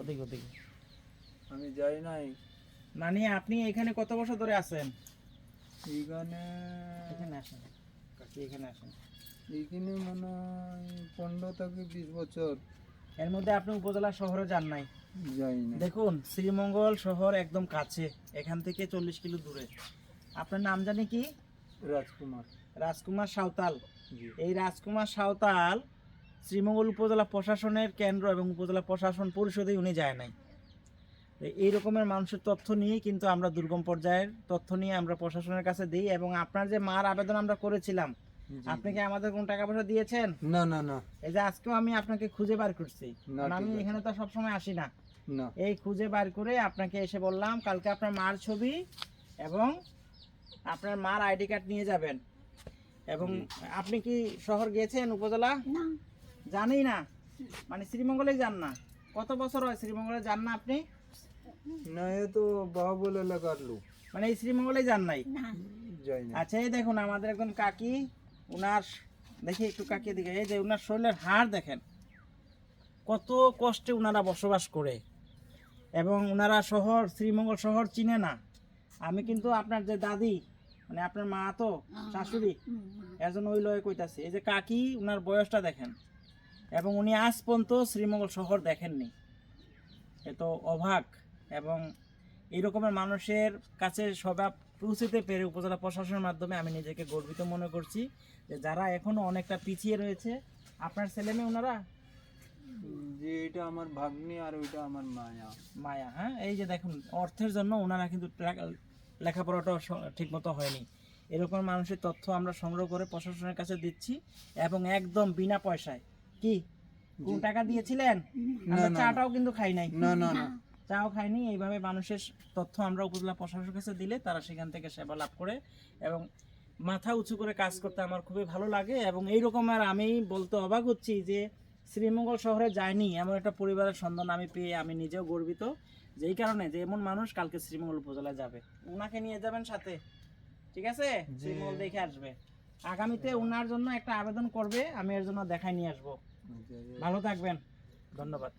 ওদিকে ওদিকে। আমি যাই নাই। নানি আপনি এখানে কত বছর ধরে আছেন? এখানে এখানে আসেন। এখানে আসেন। এইখানে মনে হয় পনেরো থেকে বিশ বছর। এর মধ্যে আপনি উপজেলা শহরে যান নাই? দেখুন শ্রীমঙ্গল শহর একদম কাছে এখান থেকে চল্লিশ কিলো দূরে। আপনার নাম জানি কি? রাজকুমার। রাজকুমার সাঁওতাল। এই রাজকুমার সাঁওতাল শ্রীমঙ্গল উপজেলা প্রশাসনের কেন্দ্র এবং উপজেলা প্রশাসন পরিষদে উনি যায় নাই। এই রকমের মানুষের তথ্য নিয়েই কিন্তু আমরা দুর্গম পর্যায়ের তথ্য নিয়ে আমরা প্রশাসনের কাছে দিই এবং আপনার যে মার আবেদন আমরা করেছিলাম আপনি কি আমাদের কোন টাকা পয়সা দিয়েছেন? না না না। এই যে আজকেও আমি আপনাকে খুঁজে বার করছি। না, আমি এখানে তো সবসময় আসি না। না। এই খুঁজে বার করে আপনাকে এসে বললাম কালকে আপনার মার ছবি এবং আপনার মার আইডি কার্ড নিয়ে যাবেন। এবং আপনি কি শহর গিয়েছেন উপজেলা? না। জানেই না। মানে শ্রীমঙ্গলে যান না। কত বছর হয় শ্রীমঙ্গলে যান না আপনি? না এ তো বাহুবল এলাকার লোক। মানে এই শ্রীমঙ্গলে যান নাই? না। যাই না। আচ্ছা এই দেখুন আমাদের একজন কাকি উনার দেখি একটু কাকি দিকে। এই যে উনার শরীরের হাড় দেখেন। কত কষ্টে উনারা বসবাস করে। এবং উনারা শহর শ্রীমঙ্গল শহর চিনে না। আমি কিন্তু আপনার যে দাদি মানে আপনার মা তো শাশুড়ি হুম, এর জন্য ওই লয়ে কইতাছি। এই যে কাকি উনার বয়সটা দেখেন। এবং উনি আজ পর্যন্ত শ্রীমঙ্গল শহর দেখেননি। এ তো অভাগ এবং এই রকমের মানুষের কাছে সবাব পৌঁছতে পেরে উপজেলা প্রশাসনের মাধ্যমে আমি নিজেকে গর্বিত মনে করছি যে যারা এখনও অনেকটা পিছিয়ে রয়েছে আপনার ছেলে মেয়ে ওনারা? যে এটা আমার ভাগ্নি আর ওইটা আমার মায়া। মায়া হ্যাঁ? এই যে দেখুন অর্থের জন্য ওনারা কিন্তু লেখা- লেখাপড়াটাও ঠিক মতো হয়নি। এরকম মানুষের তথ্য আমরা সংগ্রহ করে প্রশাসনের কাছে দিচ্ছি এবং একদম বিনা পয়সায় কি? টাকা দিয়েছিলেন? আমরা। চাটাও কিন্তু খাই নাই। না না না। চাও খাইনি এইভাবে মানুষের তথ্য আমরা উপজেলা প্রশাসনের কাছে দিলে তারা সেখান থেকে সেবা লাভ করে এবং মাথা উঁচু করে কাজ করতে আমার খুবই ভালো লাগে এবং এই রকম আর আমি বলতে অবাক হচ্ছি যে শ্রীমঙ্গল শহরে যায়নি এমন একটা পরিবারের সন্ধান আমি পেয়ে আমি নিজেও গর্বিত। যেই কারণে যে এমন মানুষ কালকে শ্রীমঙ্গল উপজেলায় যাবে। ওনাকে নিয়ে যাবেন সাথে। ঠিক আছে? শ্রীমঙ্গল দেখে আসবে। আগামীতে ওনার জন্য একটা আবেদন করবে আমি এর জন্য দেখাই নিয়ে আসব। ভালো থাকবেন। ধন্যবাদ।